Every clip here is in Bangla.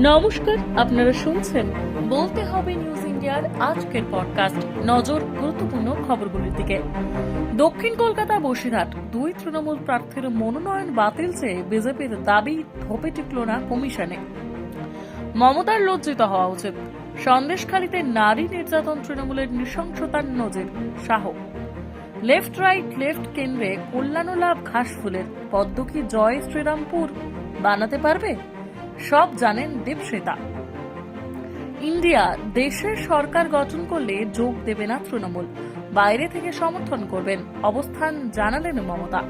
নমস্কার, আপনারা শুনছেন বলতে হবে নিউজ ইন্ডিয়ার আজকের পডকাস্ট, নজর গুরুত্বপূর্ণ খবরগুলির দিকে। দক্ষিণ কলকাতা বসিরহাট, দুই তৃণমূল প্রার্থীর মনোনয়ন বাতিল চেয়ে বিজেপির দাবি ধোপে টিকল না কমিশনে। মমতার লজ্জিত হওয়া উচিত। সন্দেশখালীতে নারী নির্যাতন তৃণমূলের নৃশংসতার নজির, শাহ। লেফট, রাইট, লেফট কেন্দ্রে কল্যাণলাভ ঘাসফুলের পদ্ম কি জয় শ্রীরামপুর, বানাতে পারবে? সব জানেন দীপশ্বেতা ইন্ডিয়া, দেশের সরকার গঠন করলে যোগ দেবে না তৃণমূল। বাইরে থেকে সমর্থন করবেন, অবস্থান জানালেন মমতা।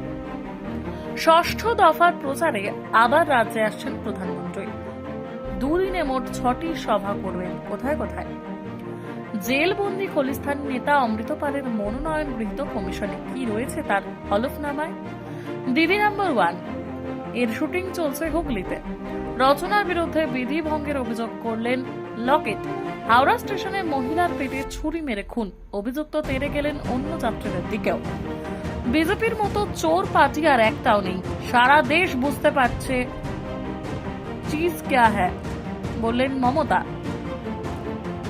ষষ্ঠ দফার প্রচারে আবার রাজ্যে আসছেন প্রধানমন্ত্রী। দুদিনে মোট ছটি সভা করবেন, কোথায় কোথায়? জেলবন্দি খলিস্তান নেতা অমৃতপালের মনোনয়ন গৃহীত কমিশনে কি রয়েছে তার হলফনামায়? দিদি নাম্বার ওয়ান এর শুটিং চলছে হুগলিতে। রচনার বিরুদ্ধে বিধি ভঙ্গের অভিযোগ করলেন লকেট। হাওড়া স্টেশনে মহিলার পেটে ছুরি মেরে খুন। অভিযুক্ত তেরে গেলেন অন্য যাত্রীদের দিকেও। বিজেপির মতো চোর পার্টি আর একটাও নেই। সারা দেশ বুঝতে পারছে চিজ ক্যা হ্যায়, বললেন মমতা।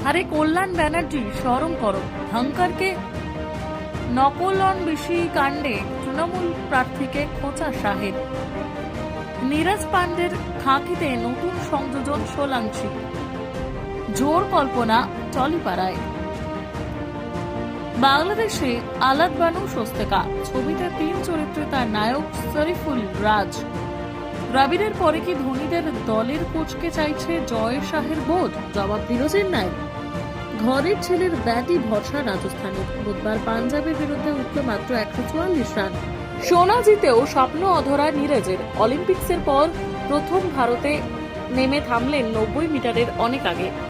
আরে কল্যাণ ব্যানার্জি স্মরণ করো। ধঙ্কারকে নকলন বেশি কাণ্ডে তৃণমূল প্রার্থীকে খোঁচা শাহেদ নীরজ পান্ডের খাঁকিতে নতুন সংযোজন সোলাংশী। জোর কল্পনা টলিপাড়ায়। বাংলাদেশে আলাদ বানু স্বস্তিকা, ছবিতে তিন চরিত্রে তার নায়ক শরীফুল রাজ। দ্রাবিড়ের পরে কি ধোনিদের দলের কোচকে চাইছে জয় শাহের বোধ? জবাব দিল চেন্নাই ঘরের ছেলের ব্যাটই ভরসা রাজস্থানের। বুধবার পাঞ্জাবের বিরুদ্ধে উঠল মাত্র একশো চুয়াল্লিশ রান। সোনা জিতেও স্বপ্ন অধরা নীরজের অলিম্পিক্সের পর প্রথম ভারতে নেমে থামলেন নব্বই মিটারের অনেক আগে।